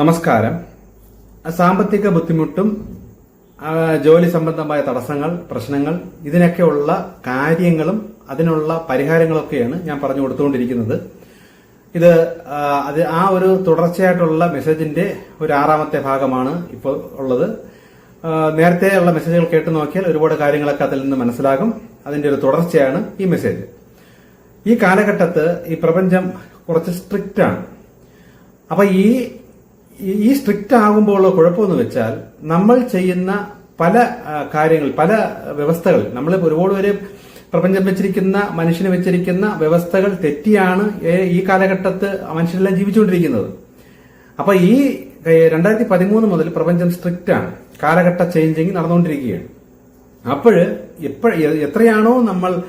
നമസ്കാരം. സാമ്പത്തിക ബുദ്ധിമുട്ടും ജോലി സംബന്ധമായ തടസ്സങ്ങൾ പ്രശ്നങ്ങൾ ഇതിനൊക്കെയുള്ള കാര്യങ്ങളും അതിനുള്ള പരിഹാരങ്ങളൊക്കെയാണ് ഞാൻ പറഞ്ഞു കൊടുത്തുകൊണ്ടിരിക്കുന്നത്. ഇത് അത് ആ ഒരു തുടർച്ചയായിട്ടുള്ള മെസ്സേജിന്റെ ഒരു ആറാമത്തെ ഭാഗമാണ് ഇപ്പോൾ ഉള്ളത്. നേരത്തെ ഉള്ള മെസ്സേജുകൾ കേട്ട് നോക്കിയാൽ ഒരുപാട് കാര്യങ്ങളൊക്കെ അതിൽ നിന്ന് മനസ്സിലാകും. അതിന്റെ ഒരു തുടർച്ചയാണ് ഈ മെസ്സേജ്. ഈ കാലഘട്ടത്ത് ഈ പ്രപഞ്ചം കുറച്ച് സ്ട്രിക്റ്റ് ആണ് അപ്പൊ ഈ ഈ- സ്ട്രിക്റ്റ് ആകുമ്പോൾ ഉള്ള കുഴപ്പമെന്ന് വെച്ചാൽ നമ്മൾ ചെയ്യുന്ന പല കാര്യങ്ങൾ പല വ്യവസ്ഥകൾ നമ്മൾ ഒരുപാട് പേര് പ്രപഞ്ചം വെച്ചിരിക്കുന്ന മനുഷ്യന് വെച്ചിരിക്കുന്ന വ്യവസ്ഥകൾ തെറ്റിയാണ് ഈ കാലഘട്ടത്ത് മനുഷ്യരെല്ലാം ജീവിച്ചുകൊണ്ടിരിക്കുന്നത്. അപ്പൊ ഈ രണ്ടായിരത്തി പതിമൂന്ന് മുതൽ പ്രപഞ്ചം സ്ട്രിക്റ്റ് ആണ് കാലഘട്ട ചേഞ്ചിങ് നടന്നുകൊണ്ടിരിക്കുകയാണ്. അപ്പോൾ എപ്പോഴ എത്രയാണോ നമ്മൾ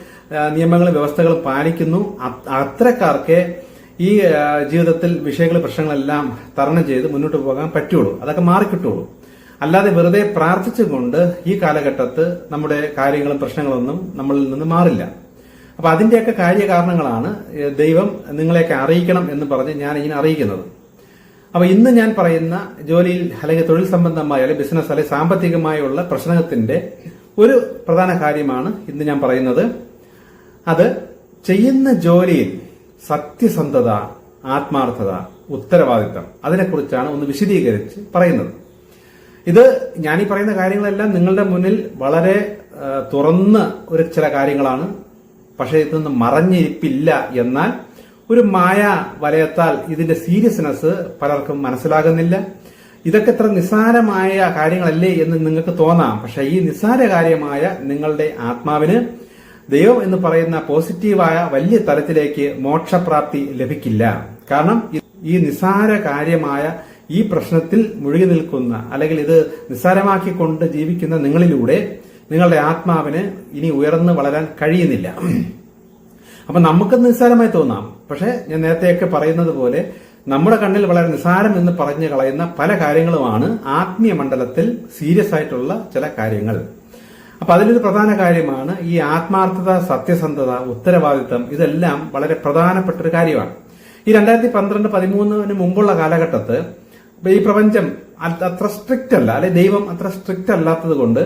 നിയമങ്ങളും വ്യവസ്ഥകളും പാലിക്കുന്നു അ- അത്തരക്കാർക്ക് ഈ ജീവിതത്തിൽ വിഷയങ്ങൾ പ്രശ്നങ്ങളെല്ലാം തരണം ചെയ്ത് മുന്നോട്ട് പോകാൻ പറ്റുള്ളൂ. അതൊക്കെ മാറിക്കിട്ടുള്ളൂ. അല്ലാതെ വെറുതെ പ്രാർത്ഥിച്ചുകൊണ്ട് ഈ കാലഘട്ടത്ത് നമ്മുടെ കാര്യങ്ങളും പ്രശ്നങ്ങളൊന്നും നമ്മളിൽ നിന്ന് മാറില്ല. അപ്പൊ അതിന്റെയൊക്കെ കാര്യകാരണങ്ങളാണ് ദൈവം നിങ്ങളെയൊക്കെ അറിയിക്കണം എന്ന് പറഞ്ഞ് ഞാൻ ഇങ്ങനെ അറിയിക്കുന്നത്. അപ്പൊ ഇന്ന് ഞാൻ പറയുന്ന ജോലിയിൽ അല്ലെങ്കിൽ തൊഴിൽ സംബന്ധമായ അല്ലെങ്കിൽ ബിസിനസ് അല്ലെങ്കിൽ സാമ്പത്തികമായുള്ള പ്രശ്നത്തിന്റെ ഒരു പ്രധാന കാര്യമാണ് ഇന്ന് ഞാൻ പറയുന്നത്. അത് ചെയ്യുന്ന ജോലിയിൽ സത്യസന്ധത ആത്മാർത്ഥത ഉത്തരവാദിത്തം. അതിനെക്കുറിച്ചാണ് ഒന്ന് വിശദീകരിച്ച് പറയുന്നത്. ഇത് ഞാൻ ഈ പറയുന്ന കാര്യങ്ങളെല്ലാം നിങ്ങളുടെ മുന്നിൽ വളരെ തുറന്ന ഒരു ചില കാര്യങ്ങളാണ്. പക്ഷേ ഇതൊന്നും മറഞ്ഞിരിപ്പില്ല എന്നാൽ ഒരു മായ വലയത്താൽ ഇതിന്റെ സീരിയസ്നെസ് പലർക്കും മനസ്സിലാകുന്നില്ല. ഇതൊക്കെ ഇത്ര നിസ്സാരമായ കാര്യങ്ങളല്ലേ എന്ന് നിങ്ങൾക്ക് തോന്നാം. പക്ഷേ ഈ നിസ്സാര കാര്യമായ നിങ്ങളുടെ ആത്മാവിന് ദൈവം എന്ന് പറയുന്ന പോസിറ്റീവായ വലിയ തലത്തിലേക്ക് മോക്ഷപ്രാപ്തി ലഭിക്കില്ല. കാരണം ഈ നിസാര കാര്യമായ ഈ പ്രശ്നത്തിൽ മുഴുകി നിൽക്കുന്ന അല്ലെങ്കിൽ ഇത് നിസ്സാരമാക്കിക്കൊണ്ട് ജീവിക്കുന്ന നിങ്ങളിലൂടെ നിങ്ങളുടെ ആത്മാവിന് ഇനി ഉയർന്നു വളരാൻ കഴിയുന്നില്ല. അപ്പൊ നമുക്ക് നിസ്സാരമായി തോന്നാം. പക്ഷെ ഞാൻ നേരത്തെയൊക്കെ പറയുന്നത് പോലെ നമ്മുടെ കണ്ണിൽ വളരെ നിസ്സാരം എന്ന് പറഞ്ഞു കളയുന്ന പല കാര്യങ്ങളുമാണ് ആത്മീയ മണ്ഡലത്തിൽ സീരിയസ് ആയിട്ടുള്ള ചില കാര്യങ്ങൾ. അപ്പൊ അതിലൊരു പ്രധാന കാര്യമാണ് ഈ ആത്മാർത്ഥത സത്യസന്ധത ഉത്തരവാദിത്തം ഇതെല്ലാം വളരെ പ്രധാനപ്പെട്ട ഒരു കാര്യമാണ്. ഈ രണ്ടായിരത്തി പന്ത്രണ്ട് പതിമൂന്നിന് മുമ്പുള്ള കാലഘട്ടത്ത് ഈ പ്രപഞ്ചം അത്ര സ്ട്രിക്റ്റ് അല്ല അല്ലെ ദൈവം അത്ര സ്ട്രിക്റ്റ് അല്ലാത്തത് കൊണ്ട്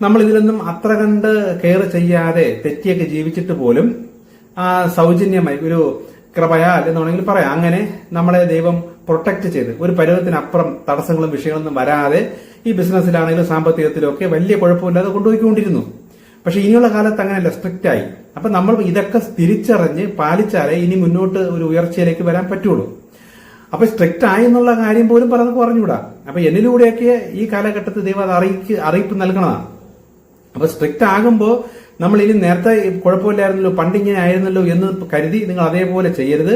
നമ്മൾ ഇതിലൊന്നും അത്ര കണ്ട് കെയർ ചെയ്യാതെ തെറ്റിയൊക്കെ ജീവിച്ചിട്ട് പോലും ആ സൗജന്യമായി ഒരു കൃപയാൽ എന്ന് വേണമെങ്കിൽ പറയാം. അങ്ങനെ നമ്മളെ ദൈവം പ്രൊട്ടക്ട് ചെയ്ത് ഒരു പരുവത്തിനപ്പുറം തടസ്സങ്ങളും വിഷയങ്ങളൊന്നും വരാതെ ഈ ബിസിനസ്സിലാണെങ്കിലും സാമ്പത്തികത്തിലും ഒക്കെ വലിയ കുഴപ്പമില്ലാതെ കൊണ്ടുപോയിക്കൊണ്ടിരുന്നു. പക്ഷെ ഇനിയുള്ള കാലത്ത് അങ്ങനെയല്ല സ്ട്രിക്റ്റ് ആയി. അപ്പൊ നമ്മൾ ഇതൊക്കെ തിരിച്ചറിഞ്ഞ് പാലിച്ചാലേ ഇനി മുന്നോട്ട് ഒരു ഉയർച്ചയിലേക്ക് വരാൻ പറ്റുള്ളൂ. അപ്പൊ സ്ട്രിക്റ്റ് ആയി എന്നുള്ള കാര്യം പോലും പറഞ്ഞു പറഞ്ഞുകൂടാ അപ്പൊ എന്നിലൂടെയൊക്കെ ഈ കാലഘട്ടത്തിൽ ദൈവം അത് അറിയിക്ക് അറിയിപ്പ് നൽകണതാണ്. അപ്പൊ സ്ട്രിക്റ്റ് ആകുമ്പോൾ നമ്മൾ ഇനി നേരത്തെ കുഴപ്പമില്ലായിരുന്നല്ലോ പണ്ട് ഇങ്ങനെ ആയിരുന്നല്ലോ എന്ന് കരുതി നിങ്ങൾ അതേപോലെ ചെയ്യരുത്.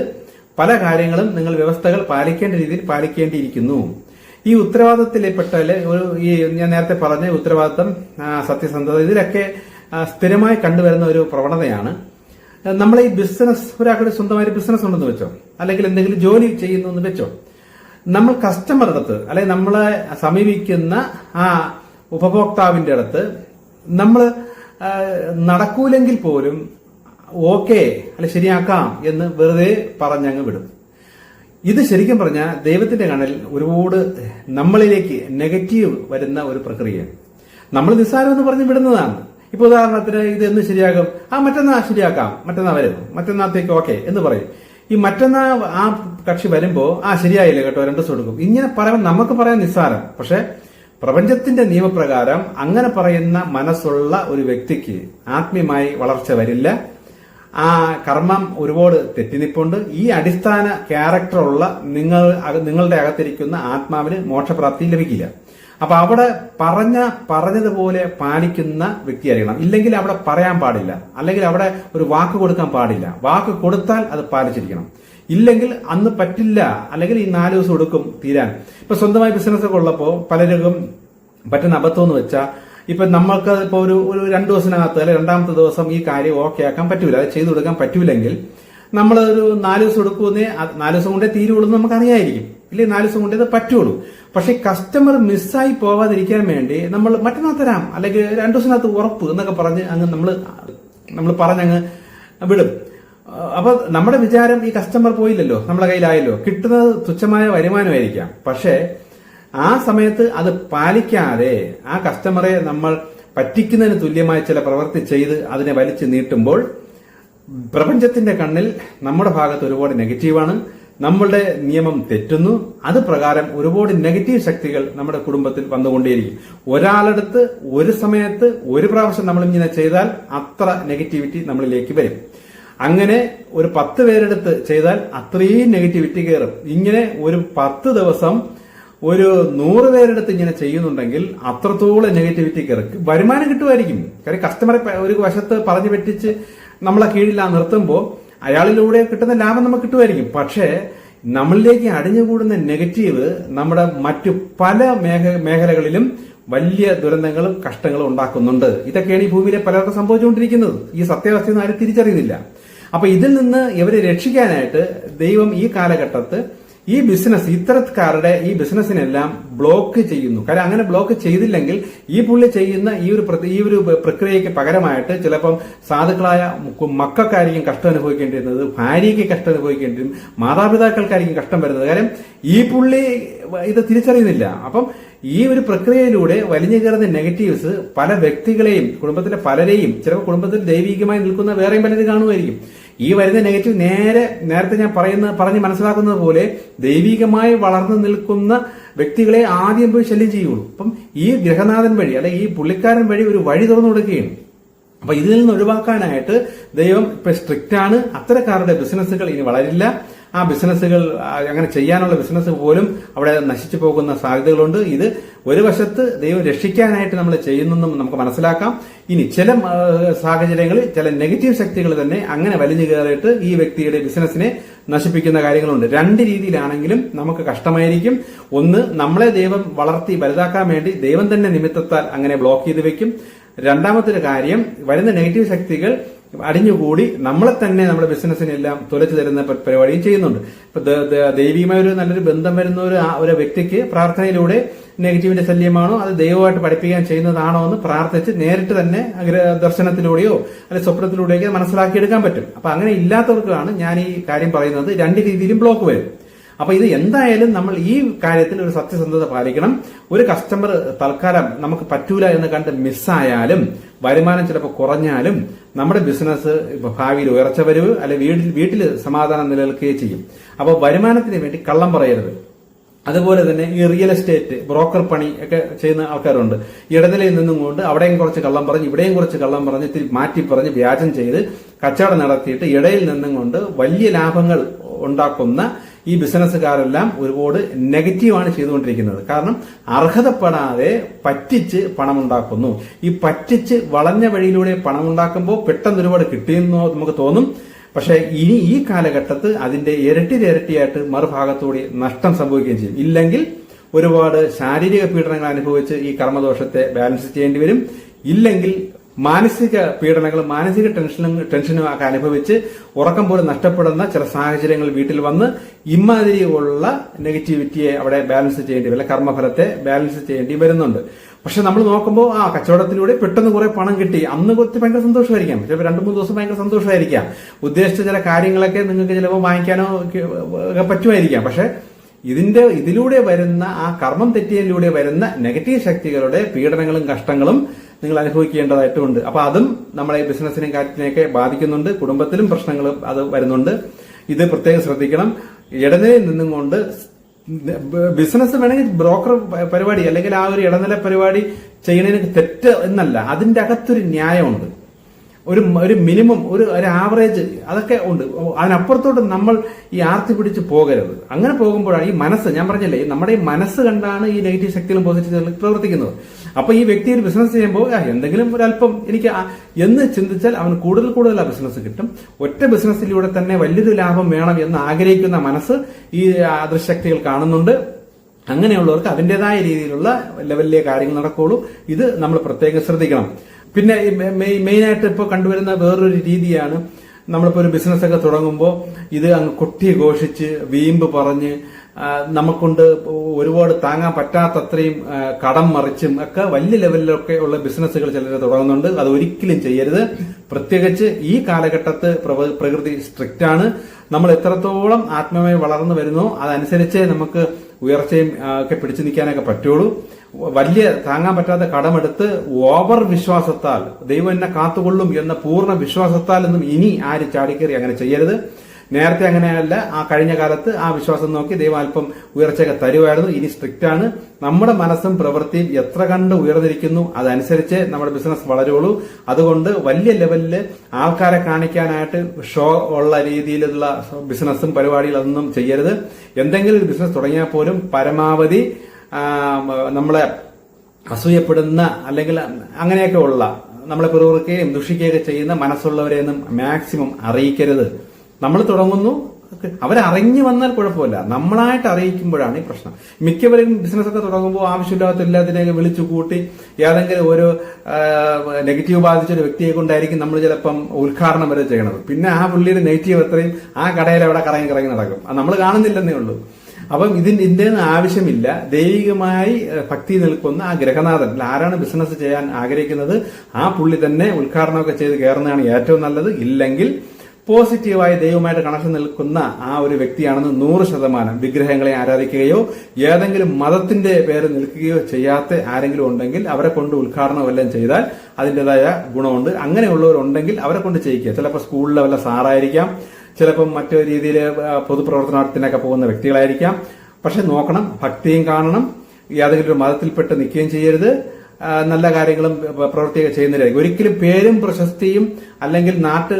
പല കാര്യങ്ങളും നിങ്ങൾ വ്യവസ്ഥകൾ പാലിക്കേണ്ട രീതിയിൽ പാലിക്കേണ്ടിയിരിക്കുന്നു. ഈ ഉത്തരവാദിത്തത്തിൽപ്പെട്ടാൽ ഒരു ഈ ഞാൻ നേരത്തെ പറഞ്ഞ ഉത്തരവാദിത്തം സത്യസന്ധത ഇതിലൊക്കെ സ്ഥിരമായി കണ്ടുവരുന്ന ഒരു പ്രവണതയാണ്. നമ്മൾ ഈ ബിസിനസ് ഒരാൾക്കൊരു സ്വന്തമായി ബിസിനസ് ഉണ്ടെന്ന് വെച്ചോ അല്ലെങ്കിൽ എന്തെങ്കിലും ജോലി ചെയ്യുന്നു എന്ന് വെച്ചോ നമ്മൾ കസ്റ്റമറുടെ അടുത്ത് അല്ലെങ്കിൽ നമ്മളെ സമീപിക്കുന്ന ആ ഉപഭോക്താവിന്റെ അടുത്ത് നമ്മൾ നടക്കൂലെങ്കിൽ പോലും ഓക്കെ അല്ലെ ശരിയാക്കാം എന്ന് വെറുതെ പറഞ്ഞങ്ങ് വിടും. ഇത് ശരിക്കും പറഞ്ഞാൽ ദൈവത്തിന്റെ കണ്ണിൽ ഒരുപാട് നമ്മളിലേക്ക് നെഗറ്റീവ് വരുന്ന ഒരു പ്രക്രിയയാണ്. നമ്മൾ നിസ്സാരം എന്ന് പറഞ്ഞ് വിടുന്നതാണ്. ഇപ്പൊ ഉദാഹരണത്തിന് ഇത് എന്ന് ശരിയാകും. ആ മറ്റന്നാ ശരിയാക്കാം. മറ്റന്നാ വരും. മറ്റന്നാത്തേക്ക് ഓക്കെ എന്ന് പറയും. ഈ മറ്റന്നാ ആ കക്ഷി വരുമ്പോൾ ആ ശരിയായില്ല കേട്ടോ രണ്ടു ദിവസം എടുക്കും. ഇങ്ങനെ പറയാൻ നമുക്ക് പറയാൻ നിസ്സാരം. പക്ഷെ പ്രപഞ്ചത്തിന്റെ നിയമപ്രകാരം അങ്ങനെ പറയുന്ന മനസ്സുള്ള ഒരു വ്യക്തിക്ക് ആത്മീയമായി വളർച്ച വരില്ല. ആ കർമ്മം ഒരുപാട് തെറ്റിനിപ്പുണ്ട്. ഈ അടിസ്ഥാന ക്യാരക്ടറുള്ള നിങ്ങൾ നിങ്ങളുടെ അകത്തിരിക്കുന്ന ആത്മാവിന് മോക്ഷപ്രാപ്തി ലഭിക്കില്ല. അപ്പൊ അവിടെ പറഞ്ഞ പറഞ്ഞതുപോലെ പാലിക്കുന്ന വ്യക്തിയായിരിക്കണം ഇല്ലെങ്കിൽ അവിടെ പറയാൻ പാടില്ല. അല്ലെങ്കിൽ അവിടെ ഒരു വാക്ക് കൊടുക്കാൻ പാടില്ല. വാക്ക് കൊടുത്താൽ അത് പാലിച്ചിരിക്കണം. ഇല്ലെങ്കിൽ അന്ന് പറ്റില്ല. അല്ലെങ്കിൽ ഈ നാല് ദിവസം എടുക്കും തീരാൻ. ഇപ്പൊ സ്വന്തമായി ബിസിനസ് ഒക്കെ ഉള്ളപ്പോ പലരും പറ്റുന്ന അബദ്ധം എന്ന് വെച്ചാൽ ഇപ്പൊ നമ്മൾക്ക് ഇപ്പൊ ഒരു ഒരു രണ്ടു ദിവസത്തിനകത്ത് അല്ലെ രണ്ടാമത്തെ ദിവസം ഈ കാര്യം ഓക്കെ ആക്കാൻ പറ്റൂല അത് ചെയ്തു കൊടുക്കാൻ പറ്റൂലെങ്കിൽ നമ്മൾ ഒരു നാല് ദിവസം എടുക്കുമെന്നേ നാല് ദിവസം കൊണ്ടേ തീരുള്ളൂ എന്ന് നമുക്ക് അറിയായിരിക്കും. ഇല്ലേ നാല് ദിവസം കൊണ്ടേ അത് പറ്റുള്ളൂ. പക്ഷേ കസ്റ്റമർ മിസ്സായി പോവാതിരിക്കാൻ വേണ്ടി നമ്മൾ മറ്റന്നാൾ തരാം. അല്ലെങ്കിൽ രണ്ടു ദിവസത്തിനകത്ത് ഉറപ്പ് എന്നൊക്കെ പറഞ്ഞ് അങ്ങ് നമ്മൾ നമ്മൾ പറഞ്ഞങ്ങ് വിടും. അപ്പൊ നമ്മുടെ വിചാരം ഈ കസ്റ്റമർ പോയില്ലല്ലോ നമ്മുടെ കയ്യിലായല്ലോ. കിട്ടുന്നത് തുച്ഛമായ വരുമാനമായിരിക്കാം. പക്ഷേ ആ സമയത്ത് അത് പാലിക്കാതെ ആ കസ്റ്റമറെ നമ്മൾ പറ്റിക്കുന്നതിന് തുല്യമായ ചില പ്രവൃത്തി ചെയ്ത് അതിനെ വലിച്ചു നീട്ടുമ്പോൾ പ്രപഞ്ചത്തിന്റെ കണ്ണിൽ നമ്മുടെ ഭാഗത്ത് ഒരുപാട് നെഗറ്റീവാണ് നമ്മളുടെ നിയമം തെറ്റുന്നു. അത് പ്രകാരം ഒരുപാട് നെഗറ്റീവ് ശക്തികൾ നമ്മുടെ കുടുംബത്തിൽ വന്നുകൊണ്ടേയിരിക്കും. ഒരാളെടുത്ത് ഒരു സമയത്ത് ഒരു പ്രാവശ്യം നമ്മൾ ഇങ്ങനെ ചെയ്താൽ അത്ര നെഗറ്റിവിറ്റി നമ്മളിലേക്ക് വരും. അങ്ങനെ ഒരു പത്ത് പേരെടുത്ത് ചെയ്താൽ അത്രയും നെഗറ്റിവിറ്റി കയറും. ഇങ്ങനെ ഒരു പത്ത് ദിവസം ഒരു നൂറ് പേരെടുത്ത് ഇങ്ങനെ ചെയ്യുന്നുണ്ടെങ്കിൽ അത്രത്തോളം നെഗറ്റിവിറ്റി കയറും വരുമാനം കിട്ടുമായിരിക്കും. കാര്യം കസ്റ്റമറെ ഒരു വശത്ത് പറഞ്ഞു പറ്റിച്ച് നമ്മളെ കീഴിൽ ആ നിർത്തുമ്പോൾ അയാളിലൂടെ കിട്ടുന്ന ലാഭം നമുക്ക് കിട്ടുമായിരിക്കും. പക്ഷേ നമ്മളിലേക്ക് അടിഞ്ഞുകൂടുന്ന നെഗറ്റീവ് നമ്മുടെ മറ്റു പല മേഖ മേഖലകളിലും വലിയ ദുരന്തങ്ങളും കഷ്ടങ്ങളും ഉണ്ടാക്കുന്നുണ്ട്. ഇതൊക്കെയാണ് ഈ ഭൂമിയിലെ പലർക്കും സംഭവിച്ചുകൊണ്ടിരിക്കുന്നത്. ഈ സത്യാവസ്ഥയൊന്നും ആരും തിരിച്ചറിയുന്നില്ല. അപ്പൊ ഇതിൽ നിന്ന് ഇവരെ രക്ഷിക്കാനായിട്ട് ദൈവം ഈ കാലഘട്ടത്ത് ഈ ബിസിനസ് ഇത്തരക്കാരുടെ ഈ ബിസിനസ്സിനെല്ലാം ബ്ലോക്ക് ചെയ്യുന്നു. കാര്യം അങ്ങനെ ബ്ലോക്ക് ചെയ്തില്ലെങ്കിൽ ഈ പുള്ളി ചെയ്യുന്ന ഈ ഒരു ഈ ഒരു പ്രക്രിയയ്ക്ക് പകരമായിട്ട് ചിലപ്പം സാധുക്കളായ മക്കൾക്കായിരിക്കും കഷ്ടം അനുഭവിക്കേണ്ടി വരുന്നത് ഭാര്യയ്ക്ക് കഷ്ടം അനുഭവിക്കേണ്ടി വരും മാതാപിതാക്കൾക്കായിരിക്കും കഷ്ടം വരുന്നത്. കാര്യം ഈ പുള്ളി ഇത് തിരിച്ചറിയുന്നില്ല. അപ്പം ഈ ഒരു പ്രക്രിയയിലൂടെ വലിഞ്ഞു കയറുന്ന നെഗറ്റീവ്സ് പല വ്യക്തികളെയും കുടുംബത്തിലെ പലരെയും ചിലപ്പോൾ കുടുംബത്തിൽ ദൈവികമായി നിൽക്കുന്ന വേറെയും പലരും കാണുമായിരിക്കും. ഈ വരുന്ന നെഗറ്റീവ് നേരെ നേരത്തെ ഞാൻ പറയുന്ന പറഞ്ഞ് മനസ്സിലാക്കുന്നത് പോലെ ദൈവികമായി വളർന്നു നിൽക്കുന്ന വ്യക്തികളെ ആദ്യം പോയി ശല്യം ചെയ്യുള്ളൂ. അപ്പം ഈ ഗ്രഹനാഥൻ വഴി അല്ലെ ഈ പുള്ളിക്കാരൻ വഴി ഒരു വഴി തുറന്നു കൊടുക്കുകയാണ്. അപ്പൊ ഇതിൽ നിന്ന് ഒഴിവാക്കാനായിട്ട് ദൈവം ഇപ്പൊ സ്ട്രിക്റ്റ് ആണ്. അത്തരക്കാരുടെ ബിസിനസ്സുകൾ ഇനി വളരില്ല. ആ ബിസിനസ്സുകൾ അങ്ങനെ ചെയ്യാനുള്ള ബിസിനസ് പോലും അവിടെ നശിച്ചു പോകുന്ന സാധ്യതകളുണ്ട്. ഇത് ഒരു വശത്ത് ദൈവം രക്ഷിക്കാനായിട്ട് നമ്മൾ ചെയ്യുന്നെന്നും നമുക്ക് മനസ്സിലാക്കാം. ഇനി ചില സാഹചര്യങ്ങളിൽ ചില നെഗറ്റീവ് ശക്തികൾ തന്നെ അങ്ങനെ വലിഞ്ഞു കയറിയിട്ട് ഈ വ്യക്തിയുടെ ബിസിനസ്സിനെ നശിപ്പിക്കുന്ന കാര്യങ്ങളുണ്ട്. രണ്ട് രീതിയിലാണെങ്കിലും നമുക്ക് കഷ്ടമായിരിക്കും. ഒന്ന് നമ്മളെ ദൈവം വളർത്തി വലുതാക്കാൻ വേണ്ടി ദൈവം തന്നെ നിമിത്തത്താൽ അങ്ങനെ ബ്ലോക്ക് ചെയ്ത് വെക്കും. രണ്ടാമത്തെ കാര്യം വരുന്ന നെഗറ്റീവ് ശക്തികൾ അടിഞ്ഞുകൂടി നമ്മളെ തന്നെ നമ്മുടെ ബിസിനസ്സിനെല്ലാം തുലച്ചു തരുന്ന പരിപാടിയും ചെയ്യുന്നുണ്ട്. ഇപ്പൊ ദൈവികമായ ഒരു നല്ലൊരു ബന്ധം വരുന്ന ഒരു ഒരു വ്യക്തിക്ക് പ്രാർത്ഥനയിലൂടെ നെഗറ്റീവിന്റെ ശല്യമാണോ അത് ദൈവമായിട്ട് പഠിപ്പിക്കാൻ ചെയ്യുന്നതാണോ എന്ന് പ്രാർത്ഥിച്ച് നേരിട്ട് തന്നെ ദർശനത്തിലൂടെയോ അല്ലെങ്കിൽ സ്വപ്നത്തിലൂടെയൊക്കെ മനസ്സിലാക്കിയെടുക്കാൻ പറ്റും. അപ്പൊ അങ്ങനെ ഇല്ലാത്തവർക്കാണ് ഞാൻ ഈ കാര്യം പറയുന്നത്. രണ്ട് രീതിയിലും ബ്ലോക്ക് വരും. അപ്പൊ ഇത് എന്തായാലും നമ്മൾ ഈ കാര്യത്തിൽ ഒരു സത്യസന്ധത പാലിക്കണം. ഒരു കസ്റ്റമർ തൽക്കാലം നമുക്ക് പറ്റൂല എന്ന് കണ്ട് മിസ്സായാലും വരുമാനം ചിലപ്പോൾ കുറഞ്ഞാലും നമ്മുടെ ബിസിനസ് ഭാവിയിൽ ഉയർച്ച വരവ് അല്ലെ വീട്ടിൽ വീട്ടിൽ സമാധാനം നിലനിൽക്കുകയും ചെയ്യും. അപ്പോൾ വരുമാനത്തിന് വേണ്ടി കള്ളം പറയരുത്. അതുപോലെ തന്നെ ഈ റിയൽ എസ്റ്റേറ്റ് ബ്രോക്കർ പണി ഒക്കെ ചെയ്യുന്ന ആൾക്കാരുണ്ട്. ഇടനിലയിൽ നിന്നും കൊണ്ട് അവിടെയും കുറച്ച് കള്ളം പറഞ്ഞ് ഇവിടെയും കുറച്ച് കള്ളം പറഞ്ഞ് ഇത്തിരി മാറ്റി പറഞ്ഞ് വ്യാജം ചെയ്ത് കച്ചവടം നടത്തിയിട്ട് ഇടയിൽ നിന്നും കൊണ്ട് വലിയ ലാഭങ്ങൾ ഉണ്ടാക്കുന്ന ഈ ബിസിനസ്സുകാരെല്ലാം ഒരുപാട് നെഗറ്റീവാണ് ചെയ്തുകൊണ്ടിരിക്കുന്നത്. കാരണം അർഹതപ്പെടാതെ പറ്റിച്ച് പണമുണ്ടാക്കുന്നു. ഈ പറ്റിച്ച് വളഞ്ഞ വഴിയിലൂടെ പണമുണ്ടാക്കുമ്പോൾ പെട്ടെന്ന് ഒരുപാട് കിട്ടിയെന്ന് നമുക്ക് തോന്നും. പക്ഷേ ഇനി ഈ കാലഘട്ടത്ത് അതിന്റെ ഇരട്ടി ഇരട്ടിയായിട്ട് മറുഭാഗത്തുകൂടി നഷ്ടം സംഭവിക്കുകയും ചെയ്യും. ഇല്ലെങ്കിൽ ഒരുപാട് ശാരീരിക പീഡനങ്ങൾ അനുഭവിച്ച് ഈ കർമ്മദോഷത്തെ ബാലൻസ് ചെയ്യേണ്ടി വരും. ഇല്ലെങ്കിൽ മാനസിക പീഡനങ്ങളും മാനസിക ടെൻഷനും ടെൻഷനും ഒക്കെ അനുഭവിച്ച് ഉറക്കം പോലും നഷ്ടപ്പെടുന്ന ചില സാഹചര്യങ്ങൾ വീട്ടിൽ വന്ന് ഇമാതിരിയുള്ള നെഗറ്റിവിറ്റിയെ അവിടെ ബാലൻസ് ചെയ്യേണ്ടി വരും കർമ്മഫലത്തെ ബാലൻസ് ചെയ്യേണ്ടി വരുന്നുണ്ട്. പക്ഷെ നമ്മൾ നോക്കുമ്പോൾ ആ കച്ചവടത്തിലൂടെ പെട്ടെന്ന് കുറെ പണം കിട്ടി. അന്ന് കൊത്തി ഭയങ്കര സന്തോഷമായിരിക്കാം. ചിലപ്പോൾ രണ്ടു മൂന്ന് ദിവസം ഭയങ്കര സന്തോഷമായിരിക്കാം. ഉദ്ദേശിച്ച ചില കാര്യങ്ങളൊക്കെ നിങ്ങൾക്ക് ചിലപ്പോൾ വാങ്ങിക്കാനോ പറ്റുമായിരിക്കാം. പക്ഷെ ഇതിന്റെ ഇതിലൂടെ വരുന്ന ആ കർമ്മം തെറ്റിയതിലൂടെ വരുന്ന നെഗറ്റീവ് ശക്തികളുടെ പീഡനങ്ങളും കഷ്ടങ്ങളും നിങ്ങൾ അനുഭവിക്കേണ്ടതായിട്ടുണ്ട് അപ്പൊ അതും നമ്മളെ ബിസിനസ്സിനെ കാര്യത്തിനെയൊക്കെ ബാധിക്കുന്നുണ്ട്. കുടുംബത്തിലും പ്രശ്നങ്ങൾ അത് വരുന്നുണ്ട്. ഇത് പ്രത്യേകം ശ്രദ്ധിക്കണം. ഇടനിലയിൽ നിന്നും കൊണ്ട് ബിസിനസ് വേണമെങ്കിൽ ബ്രോക്കർ പരിപാടി അല്ലെങ്കിൽ ആ ഒരു ഇടനില പരിപാടി ചെയ്യുന്നതിന് തെറ്റ് എന്നല്ല. അതിന്റെ അകത്തൊരു ന്യായമുണ്ട്. ഒരു ഒരു മിനിമം ഒരു ഒരു ആവറേജ് അതൊക്കെ ഉണ്ട്. അതിനപ്പുറത്തോട്ട് നമ്മൾ ഈ ആർത്തി പിടിച്ച് പോകരുത്. അങ്ങനെ പോകുമ്പോഴാണ് ഈ മനസ്സ് ഞാൻ പറഞ്ഞല്ലേ നമ്മുടെ ഈ മനസ്സ് കണ്ടാണ് ഈ നെഗറ്റീവ് ശക്തികളും പോസിറ്റീവ് പ്രവർത്തിക്കുന്നത്. അപ്പൊ ഈ വ്യക്തി ഒരു ബിസിനസ് ചെയ്യുമ്പോൾ എന്തെങ്കിലും ഒരല്പം എനിക്ക് എന്ന് ചിന്തിച്ചാൽ അവന് കൂടുതൽ കൂടുതൽ ആ ബിസിനസ് കിട്ടും. ഒറ്റ ബിസിനസ്സിലൂടെ തന്നെ വലിയൊരു ലാഭം വേണം എന്ന് ആഗ്രഹിക്കുന്ന മനസ്സ് ഈ അദൃശക്തികൾ കാണുന്നുണ്ട്. അങ്ങനെയുള്ളവർക്ക് അതിന്റെതായ രീതിയിലുള്ള ലെവലിലെ കാര്യങ്ങൾ നടക്കുള്ളൂ. ഇത് നമ്മൾ പ്രത്യേകം ശ്രദ്ധിക്കണം. പിന്നെ മെയിനായിട്ട് ഇപ്പോൾ കണ്ടുവരുന്ന വേറൊരു രീതിയാണ് നമ്മളിപ്പോൾ ഒരു ബിസിനസ് ഒക്കെ തുടങ്ങുമ്പോൾ ഇത് അങ്ങ് കൊട്ടി ഘോഷിച്ച് വീമ്പ് പറഞ്ഞ് നമുക്കൊണ്ട് ഒരുപാട് താങ്ങാൻ പറ്റാത്തത്രയും കടം മറിച്ചും ഒക്കെ വലിയ ലെവലിലൊക്കെ ഉള്ള ബിസിനസ്സുകൾ ചിലർ തുടങ്ങുന്നുണ്ട്. അത് ഒരിക്കലും ചെയ്യരുത്. പ്രത്യേകിച്ച് ഈ കാലഘട്ടത്ത് പ്രകൃതി സ്ട്രിക്റ്റ് ആണ് നമ്മൾ എത്രത്തോളം ആത്മീയമായി വളർന്നു വരുന്നോ അതനുസരിച്ച് നമുക്ക് ഉയർച്ചയും ഒക്കെ പിടിച്ചു നിൽക്കാനൊക്കെ പറ്റുള്ളൂ. വലിയ താങ്ങാൻ പറ്റാത്ത കടമെടുത്ത് ഓവർ വിശ്വാസത്താൽ ദൈവം എന്നെ കാത്തുകൊള്ളും എന്ന പൂർണ വിശ്വാസത്താൽ ഒന്നും ഇനി ആര് ചാടിക്കേറി അങ്ങനെ ചെയ്യരുത്. നേരത്തെ അങ്ങനെയല്ല ആ കഴിഞ്ഞ കാലത്ത് ആ വിശ്വാസം നോക്കി ദൈവം അല്പം ഉയർച്ചയൊക്കെ തരുമായിരുന്നു. ഇനി സ്ട്രിക്റ്റ് ആണ്. നമ്മുടെ മനസ്സും പ്രവൃത്തിയും എത്ര കണ്ട് ഉയർന്നിരിക്കുന്നു അതനുസരിച്ച് നമ്മുടെ ബിസിനസ് വളരുള്ളൂ. അതുകൊണ്ട് വലിയ ലെവലിൽ ആൾക്കാരെ കാണിക്കാനായിട്ട് ഷോ ഉള്ള രീതിയിലുള്ള ബിസിനസ്സും പരിപാടികളും അതൊന്നും ചെയ്യരുത്. എന്തെങ്കിലും ബിസിനസ് തുടങ്ങിയാൽ പോലും പരമാവധി നമ്മളെ അസൂയപ്പെടുന്ന അല്ലെങ്കിൽ അങ്ങനെയൊക്കെ ഉള്ള നമ്മളെ പിറുപിറുക്കുകയും ദുഷിക്കുകയൊക്കെ ചെയ്യുന്ന മനസ്സുള്ളവരെയൊന്നും മാക്സിമം അറിയിക്കരുത്. നമ്മൾ തുടങ്ങുന്നു അവരറിഞ്ഞു വന്നാൽ കുഴപ്പമില്ല. നമ്മളായിട്ട് അറിയിക്കുമ്പോഴാണ് ഈ പ്രശ്നം. മിക്കവരും ബിസിനസ് ഒക്കെ തുടങ്ങുമ്പോൾ ആവശ്യമില്ലാത്ത എല്ലാത്തിനെയൊക്കെ വിളിച്ചു കൂട്ടി ഏതെങ്കിലും ഒരു നെഗറ്റീവ് ബാധിച്ച ഒരു വ്യക്തിയെ കൊണ്ടായിരിക്കും നമ്മൾ ചിലപ്പം ഉദ്ഘാടനം വരെ ചെയ്യണത്. പിന്നെ ആ പുള്ളിയുടെ നെഗറ്റീവ് എത്രയും ആ കടയിൽ അവിടെ കറങ്ങി കറങ്ങി നടക്കും. നമ്മൾ കാണുന്നില്ലെന്നേ ഉള്ളൂ. അപ്പം ഇതിന് ഇതിന്റെ ആവശ്യമില്ല. ദൈവികമായി ഭക്തി നിൽക്കുന്ന ആ ഗ്രഹനാഥൻ. ആരാണ് ബിസിനസ് ചെയ്യാൻ ആഗ്രഹിക്കുന്നത്? ആ പുള്ളി തന്നെ ഉദ്ഘാടനമൊക്കെ ചെയ്ത് കയറുന്നതാണ് ഏറ്റവും നല്ലത്. ഇല്ലെങ്കിൽ പോസിറ്റീവായി ദൈവമായിട്ട് കണക്ഷൻ നിൽക്കുന്ന ആ ഒരു വ്യക്തിയാണെന്ന് നൂറ് ശതമാനം വിഗ്രഹങ്ങളെ ആരാധിക്കുകയോ ഏതെങ്കിലും മതത്തിന്റെ പേര് നിൽക്കുകയോ ചെയ്യാത്ത ആരെങ്കിലും ഉണ്ടെങ്കിൽ അവരെ കൊണ്ട് ഉദ്ഘാടനം എല്ലാം ചെയ്താൽ അതിന്റെതായ ഗുണമുണ്ട്. അങ്ങനെയുള്ളവരുണ്ടെങ്കിൽ അവരെ കൊണ്ട് ചെയ്യിക്കുക. ചിലപ്പോൾ സ്കൂളിലെ വല്ല സാറായിരിക്കാം ചിലപ്പം മറ്റു രീതിയിൽ പൊതുപ്രവർത്തനത്തിനൊക്കെ പോകുന്ന വ്യക്തികളായിരിക്കാം. പക്ഷെ നോക്കണം ഭക്തിയും കാണണം ഏതെങ്കിലും ഒരു മതത്തിൽപ്പെട്ട് നിൽക്കുകയും ചെയ്യരുത്. നല്ല കാര്യങ്ങളും പ്രവർത്തിയൊക്കെ ചെയ്യുന്നവരായിരിക്കും. ഒരിക്കലും പേരും പ്രശസ്തിയും അല്ലെങ്കിൽ നാട്ട്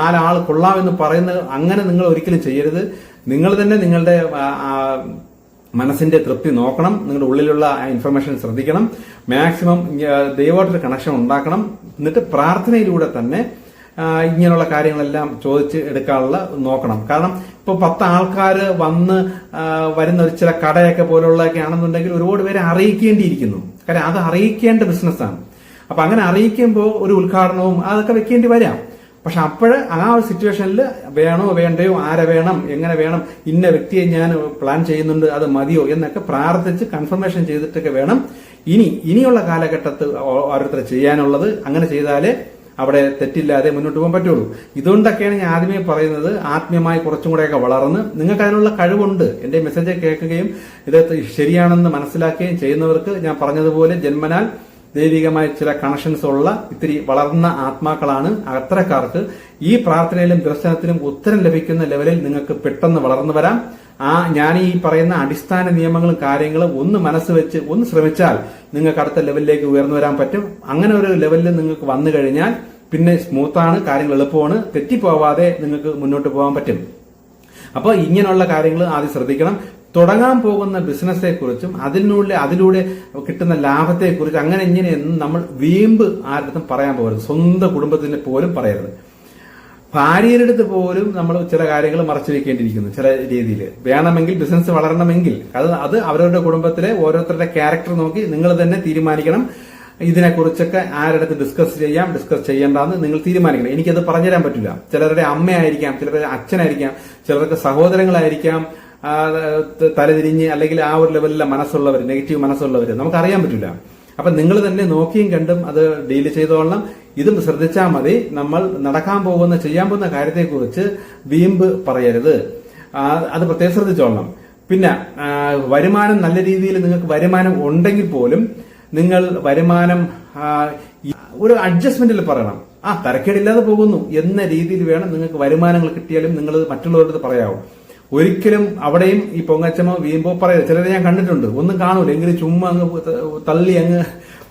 നാലാൾ കൊള്ളാമെന്ന് പറയുന്നത് അങ്ങനെ നിങ്ങൾ ഒരിക്കലും ചെയ്യരുത്. നിങ്ങൾ തന്നെ നിങ്ങളുടെ മനസ്സിന്റെ തൃപ്തി നോക്കണം. നിങ്ങളുടെ ഉള്ളിലുള്ള ഇൻഫർമേഷൻ ശ്രദ്ധിക്കണം. മാക്സിമം ദൈവമായിട്ടൊരു കണക്ഷൻ ഉണ്ടാക്കണം. എന്നിട്ട് പ്രാർത്ഥനയിലൂടെ തന്നെ ഇങ്ങനെയുള്ള കാര്യങ്ങളെല്ലാം ചോദിച്ച് എടുക്കാനുള്ള നോക്കണം. കാരണം ഇപ്പൊ പത്ത് ആൾക്കാർ വന്ന് വരുന്ന ഒരു ചില കടയൊക്കെ പോലുള്ളതൊക്കെ ആണെന്നുണ്ടെങ്കിൽ ഒരുപാട് പേരെ അറിയിക്കേണ്ടിയിരിക്കുന്നു. കാരണം അത് അറിയിക്കേണ്ട ബിസിനസ്സാണ്. അപ്പൊ അങ്ങനെ അറിയിക്കുമ്പോൾ ഒരു ഉദ്ഘാടനവും അതൊക്കെ വെക്കേണ്ടി വരാം. പക്ഷെ അപ്പോഴ് ആ ഒരു സിറ്റുവേഷനിൽ വേണോ വേണ്ടയോ ആരെ വേണം എങ്ങനെ വേണം ഇന്ന വ്യക്തിയെ ഞാൻ പ്ലാൻ ചെയ്യുന്നുണ്ട് അത് മതിയോ എന്നൊക്കെ പ്രാർത്ഥിച്ച് കൺഫർമേഷൻ ചെയ്തിട്ടൊക്കെ വേണം. ഇനി ഇനിയുള്ള കാലഘട്ടത്തിൽ ഓരോരുത്തരെ ചെയ്യാനുള്ളത്. അങ്ങനെ ചെയ്താലേ അവിടെ തെറ്റില്ലാതെ മുന്നോട്ട് പോകാൻ പറ്റുള്ളൂ. ഇതുകൊണ്ടൊക്കെയാണ് ഞാൻ ആദ്യമേ പറയുന്നത് ആത്മീയമായി കുറച്ചും കൂടെയൊക്കെ വളർന്ന് നിങ്ങൾക്ക് അതിനുള്ള കഴിവുണ്ട്. എന്റെ മെസ്സേജ് കേൾക്കുകയും ഇത് ശരിയാണെന്ന് മനസ്സിലാക്കുകയും ചെയ്യുന്നവർക്ക് ഞാൻ പറഞ്ഞതുപോലെ ജന്മനാൽ ദൈവികമായ ചില കണക്ഷൻസ് ഉള്ള ഇത്തിരി വളർന്ന ആത്മാക്കളാണ് അത്തരക്കാർക്ക് ഈ പ്രാർത്ഥനയിലും ദർശനത്തിലും ഉത്തരം ലഭിക്കുന്ന ലെവലിൽ നിങ്ങൾക്ക് പെട്ടെന്ന് വളർന്നു വരാം. ആ ഞാൻ ഈ പറയുന്ന അടിസ്ഥാന നിയമങ്ങളും കാര്യങ്ങളും ഒന്ന് മനസ്സ് വെച്ച് ഒന്ന് ശ്രമിച്ചാൽ നിങ്ങൾക്ക് അടുത്ത ലെവലിലേക്ക് ഉയർന്നു വരാൻ പറ്റും. അങ്ങനെ ഒരു ലെവലിൽ നിങ്ങൾക്ക് വന്നു കഴിഞ്ഞാൽ പിന്നെ സ്മൂത്താണ് കാര്യങ്ങൾ എളുപ്പമാണ്. തെറ്റിപ്പോവാതെ നിങ്ങൾക്ക് മുന്നോട്ട് പോകാൻ പറ്റും. അപ്പോൾ ഇങ്ങനെയുള്ള കാര്യങ്ങൾ ആദ്യം ശ്രദ്ധിക്കണം. തുടങ്ങാൻ പോകുന്ന ബിസിനസ്സെ കുറിച്ചും അതിനുള്ളിൽ അതിലൂടെ കിട്ടുന്ന ലാഭത്തെ കുറിച്ച് അങ്ങനെ ഇങ്ങനെയെന്നും നമ്മൾ വീമ്പ് ആരുടെ പറയാൻ പോകരുത്. സ്വന്തം കുടുംബത്തിന് പോലും പറയരുത്. ഭാര്യയുടെ അടുത്ത് പോലും നമ്മൾ ചില കാര്യങ്ങൾ മറച്ചു വെക്കേണ്ടിയിരിക്കുന്നു ചില രീതിയിൽ. വേണമെങ്കിൽ ബിസിനസ് വളരണമെങ്കിൽ. അത് അത് അവരവരുടെ കുടുംബത്തിലെ ഓരോരുത്തരുടെ ക്യാരക്ടർ നോക്കി നിങ്ങൾ തന്നെ തീരുമാനിക്കണം. ഇതിനെക്കുറിച്ചൊക്കെ ആരുടെ അടുത്ത് ഡിസ്കസ് ചെയ്യാം ഡിസ്കസ് ചെയ്യേണ്ടെന്ന് നിങ്ങൾ തീരുമാനിക്കണം. എനിക്കത് പറഞ്ഞുതരാൻ പറ്റില്ല. ചിലരുടെ അമ്മയായിരിക്കാം ചിലരുടെ അച്ഛനായിരിക്കാം ചിലർക്ക് സഹോദരങ്ങളായിരിക്കാം. തലതിരിഞ്ഞ് അല്ലെങ്കിൽ ആ ഒരു ലെവലിലെ മനസ്സുള്ളവർ നെഗറ്റീവ് മനസ്സുള്ളവർ നമുക്കറിയാൻ പറ്റില്ല. അപ്പൊ നിങ്ങൾ തന്നെ നോക്കിയും കണ്ടും അത് ഡീൽ ചെയ്തോളണം. ഇതും ശ്രദ്ധിച്ചാൽ മതി. നമ്മൾ നടക്കാൻ പോകുന്ന ചെയ്യാൻ പോകുന്ന കാര്യത്തെക്കുറിച്ച് വീമ്പ് പറയരുത്. അത് പ്രത്യേകം ശ്രദ്ധിച്ചോളണം. പിന്നെ വരുമാനം നല്ല രീതിയിൽ നിങ്ങൾക്ക് വരുമാനം ഉണ്ടെങ്കിൽ പോലും നിങ്ങൾ വരുമാനം ഒരു അഡ്ജസ്റ്റ്മെന്റിൽ പറയണം. ആ തരക്കേടില്ലാതെ പോകുന്നു എന്ന രീതിയിൽ വേണം നിങ്ങൾക്ക് വരുമാനങ്ങൾ കിട്ടിയാലും നിങ്ങൾ മറ്റുള്ളവരുടെ പറയാവൂ. ഒരിക്കലും അവിടെയും ഈ പൊങ്ങച്ചമോ വീമ്പോ പറയരുത്. ചിലരെ ഞാൻ കണ്ടിട്ടുണ്ട്. ഒന്നും കാണൂല. എങ്കിലും ചുമ്മാ അങ്ങ് തള്ളി അങ്ങ്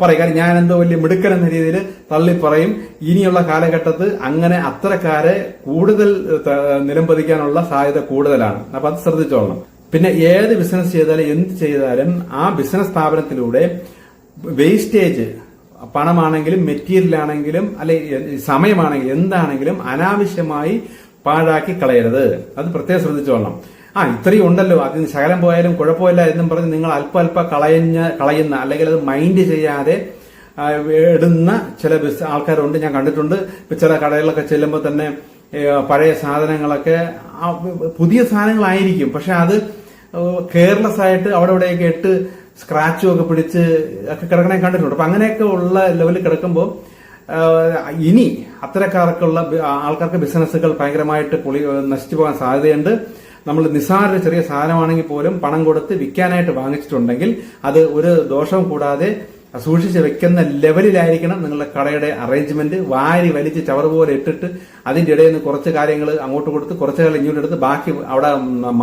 പറയും കാരണം ഞാൻ എന്തോ വലിയ മിടുക്കൻ എന്ന രീതിയിൽ തള്ളി പറയും. ഇനിയുള്ള കാലഘട്ടത്തിൽ അങ്ങനെ അത്തരക്കാരെ കൂടുതൽ നിലംപതിക്കാനുള്ള സാധ്യത കൂടുതലാണ്. അപ്പൊ അത് ശ്രദ്ധിച്ചോളണം. പിന്നെ ഏത് ബിസിനസ് ചെയ്താലും എന്ത് ചെയ്താലും ആ ബിസിനസ് സ്ഥാപനത്തിലൂടെ വേസ്റ്റേജ് പണമാണെങ്കിലും മെറ്റീരിയൽ ആണെങ്കിലും അല്ലെ സമയമാണെങ്കിലും എന്താണെങ്കിലും അനാവശ്യമായി പാഴാക്കി കളയരുത്. അത് പ്രത്യേകം ശ്രദ്ധിച്ചോളണം. ആ ഇത്രയും ഉണ്ടല്ലോ. അതിന് ശകലം പോയാലും കുഴപ്പമില്ല എന്നും പറഞ്ഞ് നിങ്ങൾ അല്പ അല്പ കളയുന്ന കളയുന്ന അല്ലെങ്കിൽ അത് മൈൻഡ് ചെയ്യാതെ ഇടുന്ന ചില ആൾക്കാരുണ്ട്. ഞാൻ കണ്ടിട്ടുണ്ട്. ചില കടകളിലൊക്കെ ചെല്ലുമ്പോൾ തന്നെ പഴയ സാധനങ്ങളൊക്കെ പുതിയ സാധനങ്ങളായിരിക്കും. പക്ഷെ അത് കെയർലെസ് ആയിട്ട് അവിടെ ഇവിടെയൊക്കെ ഇട്ട് സ്ക്രാച്ചും ഒക്കെ പിടിച്ച് ഒക്കെ കിടക്കണേ കണ്ടിട്ടുണ്ട്. അപ്പൊ അങ്ങനെയൊക്കെ ഉള്ള ലെവലിൽ കിടക്കുമ്പോൾ ഇനി അത്തരക്കാർക്കുള്ള ആൾക്കാർക്ക് ബിസിനസ്സുകൾ ഭയങ്കരമായിട്ട് പൊളി നശിച്ചു പോകാൻ സാധ്യതയുണ്ട്. നമ്മൾ നിസാര ചെറിയ സാധനമാണെങ്കിൽ പോലും പണം കൊടുത്ത് വിൽക്കാനായിട്ട് വാങ്ങിച്ചിട്ടുണ്ടെങ്കിൽ അത് ഒരു ദോഷം കൂടാതെ സൂക്ഷിച്ച് വെക്കുന്ന ലെവലിലായിരിക്കണം നിങ്ങളുടെ കടയുടെ അറേഞ്ച്മെന്റ് വാരി വലിച്ച് ചവറ് പോലെ ഇട്ടിട്ട് അതിന്റെ ഇടയിൽ നിന്ന് കുറച്ച് കാര്യങ്ങൾ അങ്ങോട്ട് കൊടുത്ത് കുറച്ച് കാലം ഇങ്ങോട്ട് എടുത്ത് ബാക്കി അവിടെ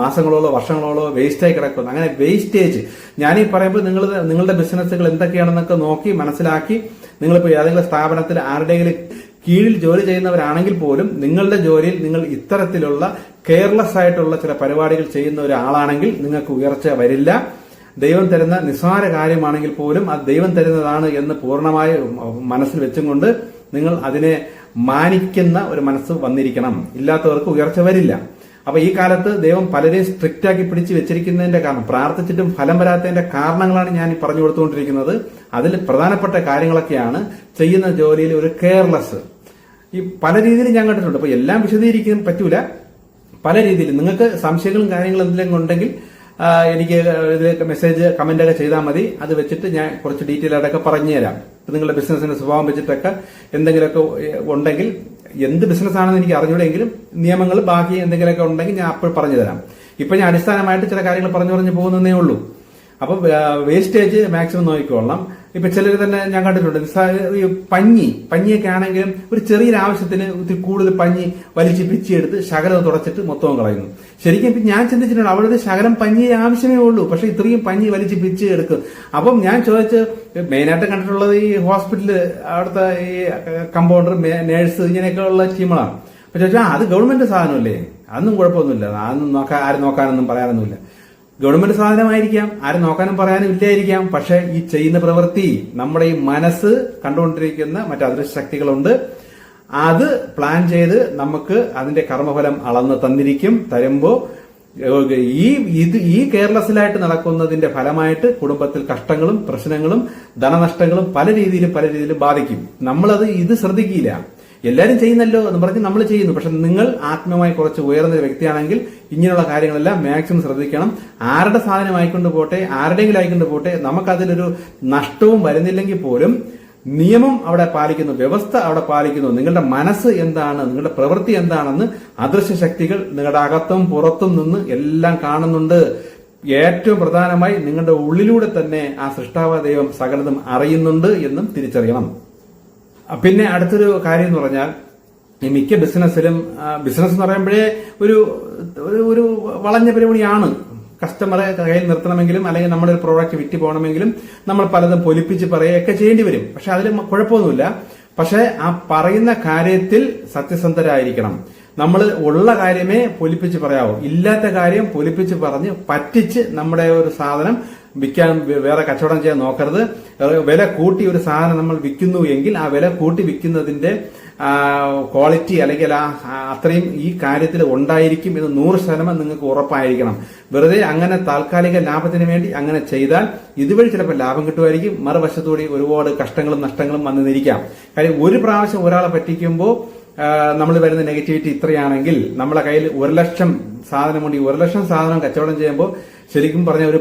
മാസങ്ങളോളോ വർഷങ്ങളോളോ വേസ്റ്റായി കിടക്കുന്നു. അങ്ങനെ വേസ്റ്റേജ് ഞാനീ പറയുമ്പോൾ നിങ്ങൾ നിങ്ങളുടെ ബിസിനസ്സുകൾ എന്തൊക്കെയാണെന്നൊക്കെ നോക്കി മനസ്സിലാക്കി നിങ്ങളിപ്പോൾ ഏതെങ്കിലും സ്ഥാപനത്തിൽ ആരുടെയെങ്കിലും കീഴിൽ ജോലി ചെയ്യുന്നവരാണെങ്കിൽ പോലും നിങ്ങളുടെ ജോലിയിൽ നിങ്ങൾ ഇത്തരത്തിലുള്ള കെയർലെസ് ആയിട്ടുള്ള ചില പരിപാടികൾ ചെയ്യുന്ന ഒരാളാണെങ്കിൽ നിങ്ങൾക്ക് ഉയർച്ച വരില്ല. ദൈവം തരുന്ന നിസ്സാര കാര്യമാണെങ്കിൽ പോലും അത് ദൈവം തരുന്നതാണ് എന്ന് പൂർണമായ മനസ്സിൽ വെച്ചുകൊണ്ട് നിങ്ങൾ അതിനെ മാനിക്കുന്ന ഒരു മനസ്സ് വന്നിരിക്കണം. ഇല്ലാത്തവർക്ക് ഉയർച്ച വരില്ല. അപ്പൊ ഈ കാലത്ത് ദൈവം പലരെയും സ്ട്രിക്റ്റ് ആക്കി പിടിച്ച് വെച്ചിരിക്കുന്നതിന്റെ കാരണം പ്രാർത്ഥിച്ചിട്ടും ഫലം വരാത്തതിന്റെ കാരണങ്ങളാണ് ഞാൻ പറഞ്ഞു കൊടുത്തുകൊണ്ടിരിക്കുന്നത്. അതിൽ പ്രധാനപ്പെട്ട കാര്യങ്ങളൊക്കെയാണ് ചെയ്യുന്ന ജോലിയിൽ ഒരു കെയർലെസ് ഈ പല രീതിയിലും ഞാൻ കണ്ടിട്ടുണ്ട്. അപ്പൊ എല്ലാം വിശദീകരിക്കാൻ പറ്റൂല. പല രീതിയിലും. നിങ്ങൾക്ക് സംശയങ്ങളും കാര്യങ്ങളും എന്തെങ്കിലും ഉണ്ടെങ്കിൽ എനിക്ക് ഇതിലേക്ക് മെസ്സേജ് കമന്റ് ഒക്കെ ചെയ്താൽ മതി. അത് വെച്ചിട്ട് ഞാൻ കുറച്ച് ഡീറ്റെയിൽ ആയിട്ടൊക്കെ പറഞ്ഞു തരാം. നിങ്ങളുടെ ബിസിനസിന്റെ സ്വഭാവം വെച്ചിട്ടൊക്കെ എന്തെങ്കിലുമൊക്കെ ഉണ്ടെങ്കിൽ എന്ത് ബിസിനസ്സാണെന്ന് എനിക്ക് അറിഞ്ഞൂടെങ്കിലും നിയമങ്ങൾ ബാക്കി എന്തെങ്കിലുമൊക്കെ ഉണ്ടെങ്കിൽ ഞാൻ അപ്പോൾ പറഞ്ഞു തരാം. ഇപ്പൊ ഞാൻ അടിസ്ഥാനമായിട്ട് ചില കാര്യങ്ങൾ പറഞ്ഞു പറഞ്ഞു പോകുന്നതേ ഉള്ളൂ. അപ്പൊ വേസ്റ്റേജ് മാക്സിമം നോക്കിക്കൊള്ളണം. ഇപ്പൊ ചിലർ തന്നെ ഞാൻ കണ്ടിട്ടുണ്ട്. ഈ പഞ്ഞി പഞ്ഞിയൊക്കെ ആണെങ്കിലും ഒരു ചെറിയൊരു ആവശ്യത്തിന് ഒത്തിരി കൂടുതൽ പഞ്ഞി വലിച്ച് പിച്ചിയെടുത്ത് ശകലം തുടച്ചിട്ട് മൊത്തവും കളയുന്നു. ശരിക്കും ഇപ്പൊ ഞാൻ ചിന്തിച്ചിട്ടുണ്ട് അവിടെ ശകലം പഞ്ഞിയെ ആവശ്യമേ ഉള്ളൂ. പക്ഷെ ഇത്രയും പഞ്ഞി വലിച്ച് പിച്ച് എടുക്കും. അപ്പം ഞാൻ ചോദിച്ച് മെയിനായിട്ട് കണ്ടിട്ടുള്ളത് ഈ ഹോസ്പിറ്റൽ അവിടുത്തെ ഈ കമ്പൗണ്ടർ നേഴ്സ് ഇങ്ങനെയൊക്കെ ഉള്ള ടീമുകളാണ്. പക്ഷെ അത് ഗവൺമെന്റ് സാധനമല്ലേ? അതൊന്നും കുഴപ്പമൊന്നുമില്ല. അതൊന്നും നോക്കാൻ ആരും നോക്കാനൊന്നും പറയാനൊന്നുമില്ല. ഗവൺമെന്റ് സാധനമായിരിക്കാം ആരും നോക്കാനും പറയാനും ഇല്ലായിരിക്കാം. പക്ഷെ ഈ ചെയ്യുന്ന പ്രവൃത്തി നമ്മുടെ ഈ മനസ്സ് കണ്ടുകൊണ്ടിരിക്കുന്ന മറ്റു അദൃശ്യ ശക്തികളുണ്ട്. അത് പ്ലാൻ ചെയ്ത് നമുക്ക് അതിന്റെ കർമ്മഫലം അളന്ന് തന്നിരിക്കും തരുമ്പോ ഈ ഇത് ഈ കെയർലെസ്സിലായിട്ട് നടക്കുന്നതിന്റെ ഫലമായിട്ട് കുടുംബത്തിൽ കഷ്ടങ്ങളും പ്രശ്നങ്ങളും ധനനഷ്ടങ്ങളും പല രീതിയിലും പല രീതിയിലും ബാധിക്കും. നമ്മളത് ഇത് ശ്രദ്ധിക്കില്ല. എല്ലാവരും ചെയ്യുന്നല്ലോ എന്ന് പറഞ്ഞ് നമ്മൾ ചെയ്യുന്നു. പക്ഷെ നിങ്ങൾ ആത്മീയമായി കുറച്ച് ഉയർന്ന വ്യക്തിയാണെങ്കിൽ ഇങ്ങനെയുള്ള കാര്യങ്ങളെല്ലാം മാക്സിമം ശ്രദ്ധിക്കണം. ആരുടെ സാധനമായിക്കൊണ്ട് പോട്ടെ ആരുടെയെങ്കിലും ആയിക്കൊണ്ട് പോട്ടെ നമുക്കതിലൊരു നഷ്ടവും വരുന്നില്ലെങ്കിൽ പോലും നിയമം അവിടെ പാലിക്കുന്നു വ്യവസ്ഥ അവിടെ പാലിക്കുന്നു. നിങ്ങളുടെ മനസ്സ് എന്താണ് നിങ്ങളുടെ പ്രവൃത്തി എന്താണെന്ന് അദൃശ്യ ശക്തികൾ നിങ്ങളുടെ അകത്തും പുറത്തും നിന്ന് എല്ലാം കാണുന്നുണ്ട്. ഏറ്റവും പ്രധാനമായി നിങ്ങളുടെ ഉള്ളിലൂടെ തന്നെ ആ സൃഷ്ടാവ ദൈവം സകലതും അറിയുന്നുണ്ട് എന്നും തിരിച്ചറിയണം. പിന്നെ അടുത്തൊരു കാര്യം എന്ന് പറഞ്ഞാൽ ഈ മിക്ക ബിസിനസ്സിലും ബിസിനസ് എന്ന് പറയുമ്പോഴേ ഒരു ഒരു- വളഞ്ഞ പരിപാടിയാണ്. കസ്റ്റമറെ കയ്യിൽ നിർത്തണമെങ്കിലും അല്ലെങ്കിൽ നമ്മുടെ ഒരു പ്രോഡക്റ്റ് വിറ്റ് പോകണമെങ്കിലും നമ്മൾ പലതും പൊലിപ്പിച്ച് പറയുകയൊക്കെ ചെയ്യേണ്ടി വരും. പക്ഷെ അതിൽ കുഴപ്പമൊന്നുമില്ല. പക്ഷെ ആ പറയുന്ന കാര്യത്തിൽ സത്യസന്ധരായിരിക്കണം. നമ്മൾ ഉള്ള കാര്യമേ പൊലിപ്പിച്ച് പറയാവൂ. ഇല്ലാത്ത കാര്യം പൊലിപ്പിച്ച് പറഞ്ഞ് പറ്റിച്ച് നമ്മുടെ ഒരു സാധനം വിൽക്കാൻ വേറെ കച്ചവടം ചെയ്യാൻ നോക്കരുത്. വില കൂട്ടി ഒരു സാധനം നമ്മൾ വിൽക്കുന്നു എങ്കിൽ ആ വില കൂട്ടി വിൽക്കുന്നതിന്റെ ക്വാളിറ്റി അല്ലെങ്കിൽ ആ അത്രയും ഈ കാര്യത്തിൽ ഉണ്ടായിരിക്കും എന്ന് നൂറ് ശതമാനം നിങ്ങൾക്ക് ഉറപ്പായിരിക്കണം. വെറുതെ അങ്ങനെ താൽക്കാലിക ലാഭത്തിന് വേണ്ടി അങ്ങനെ ചെയ്താൽ ഇതുവഴി ചിലപ്പോൾ ലാഭം കിട്ടുമായിരിക്കും. മറുവശത്തുകൂടി ഒരുപാട് കഷ്ടങ്ങളും നഷ്ടങ്ങളും വന്നു നിന്നിരിക്കാം കാര്യം ഒരു പ്രാവശ്യം ഒരാളെ പറ്റിക്കുമ്പോൾ നമ്മൾ വരുന്ന നെഗറ്റിവിറ്റി ഇത്രയാണെങ്കിൽ നമ്മളെ കയ്യിൽ ഒരു ലക്ഷം സാധനമുണ്ട് ഈ ഒരു ലക്ഷം സാധനം കച്ചവടം ചെയ്യുമ്പോൾ ശരിക്കും പറഞ്ഞ ഒരു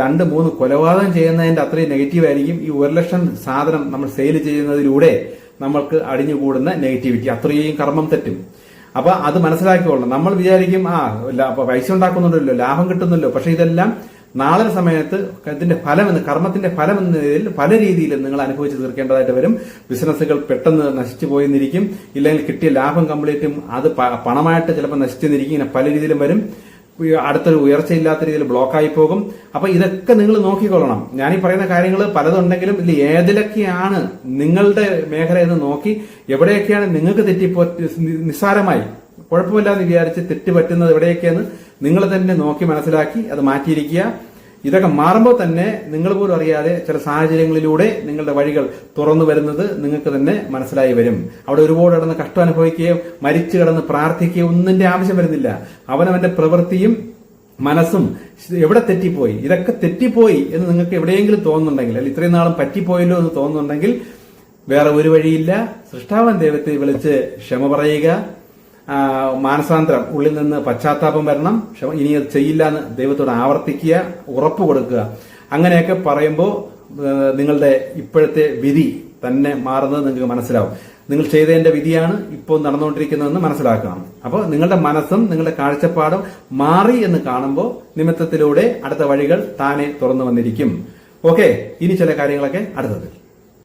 രണ്ട് മൂന്ന് കൊലപാതകം ചെയ്യുന്നതിന്റെ അത്രയും നെഗറ്റീവ് ആയിരിക്കും. ഈ ഒരു ലക്ഷം സാധനം നമ്മൾ സെയിൽ ചെയ്യുന്നതിലൂടെ നമ്മൾക്ക് അടിഞ്ഞുകൂടുന്ന നെഗറ്റിവിറ്റി. അത്രയും കർമ്മം തെറ്റും. അപ്പൊ അത് മനസ്സിലാക്കിക്കൊള്ളണം. നമ്മൾ വിചാരിക്കും ആ പൈസ ഉണ്ടാക്കുന്നുണ്ടല്ലോ ലാഭം കിട്ടുന്നല്ലോ പക്ഷെ ഇതെല്ലാം നാളെ സമയത്ത് ഇതിന്റെ ഫലം എന്ന് കർമ്മത്തിന്റെ ഫലം എന്ന രീതിയിൽ പല രീതിയിൽ നിങ്ങൾ അനുഭവിച്ച് തീർക്കേണ്ടതായിട്ട് വരും. ബിസിനസ്സുകൾ പെട്ടെന്ന് നശിച്ചു പോയെന്നിരിക്കും. ഇല്ലെങ്കിൽ കിട്ടിയ ലാഭം കംപ്ലീറ്റും അത് പണമായിട്ട് ചിലപ്പോൾ നശിച്ചെന്നിരിക്കും ഇങ്ങനെ പല രീതിയിലും വരും. അടുത്തൊരു ഉയർച്ചയില്ലാത്ത രീതിയിൽ ബ്ലോക്കായി പോകും. അപ്പൊ ഇതൊക്കെ നിങ്ങൾ നോക്കിക്കൊള്ളണം. ഈ പറയുന്ന കാര്യങ്ങൾ പലതുണ്ടെങ്കിലും ഇതിൽ ഏതിലൊക്കെയാണ് നിങ്ങളുടെ മേഖല എന്ന് നോക്കി എവിടെയൊക്കെയാണ് നിങ്ങൾക്ക് തെറ്റിപ്പോ നിസ്സാരമായി കുഴപ്പമില്ലാന്ന് വിചാരിച്ച് തെറ്റ് പറ്റുന്നത് എവിടെയൊക്കെയെന്ന് നിങ്ങൾ തന്നെ നോക്കി മനസ്സിലാക്കി അത് മാറ്റിയിരിക്കുക. ഇതൊക്കെ മാറുമ്പോൾ തന്നെ നിങ്ങൾ പോലും അറിയാതെ ചില സാഹചര്യങ്ങളിലൂടെ നിങ്ങളുടെ വഴികൾ തുറന്നു വരുന്നത് നിങ്ങൾക്ക് തന്നെ മനസ്സിലായി വരും. അവിടെ ഒരുപാട് കിടന്ന് കഷ്ടം അനുഭവിക്കുകയോ മരിച്ചു കിടന്ന് പ്രാർത്ഥിക്കുകയോ ഒന്നിന്റെ ആവശ്യം വരുന്നില്ല. അവനവന്റെ പ്രവൃത്തിയും മനസ്സും എവിടെ തെറ്റിപ്പോയി? ഇതൊക്കെ തെറ്റിപ്പോയി എന്ന് നിങ്ങൾക്ക് എവിടെയെങ്കിലും തോന്നുന്നുണ്ടെങ്കിൽ അല്ലെങ്കിൽ ഇത്രയും നാളും പറ്റിപ്പോയല്ലോ എന്ന് തോന്നുന്നുണ്ടെങ്കിൽ വേറെ ഒരു വഴിയില്ല. സൃഷ്ടാവൻ ദൈവത്തെ വിളിച്ച് ക്ഷമ പറയുക. മാനസാന്തരം ഉള്ളിൽ നിന്ന് പശ്ചാത്താപം വരണം ഇനി അത് ചെയ്യില്ല എന്ന് ദൈവത്തോട് ആവർത്തിക്കുക ഉറപ്പ് കൊടുക്കുക. അങ്ങനെയൊക്കെ പറയുമ്പോൾ നിങ്ങളുടെ ഇപ്പോഴത്തെ വിധി തന്നെ മാറുന്നത് നിങ്ങൾക്ക് മനസ്സിലാവും. നിങ്ങൾ ചെയ്തതിന്റെ വിധിയാണ് ഇപ്പോൾ നടന്നുകൊണ്ടിരിക്കുന്നതെന്ന് മനസ്സിലാക്കണം. അപ്പോൾ നിങ്ങളുടെ മനസ്സും നിങ്ങളുടെ കാഴ്ചപ്പാടും മാറി എന്ന് കാണുമ്പോൾ നിമിത്തത്തിലൂടെ അടുത്ത വഴികൾ താനെ തുറന്നു വന്നിരിക്കും. ഓക്കെ ഇനി ചില കാര്യങ്ങളൊക്കെ അടുത്തത്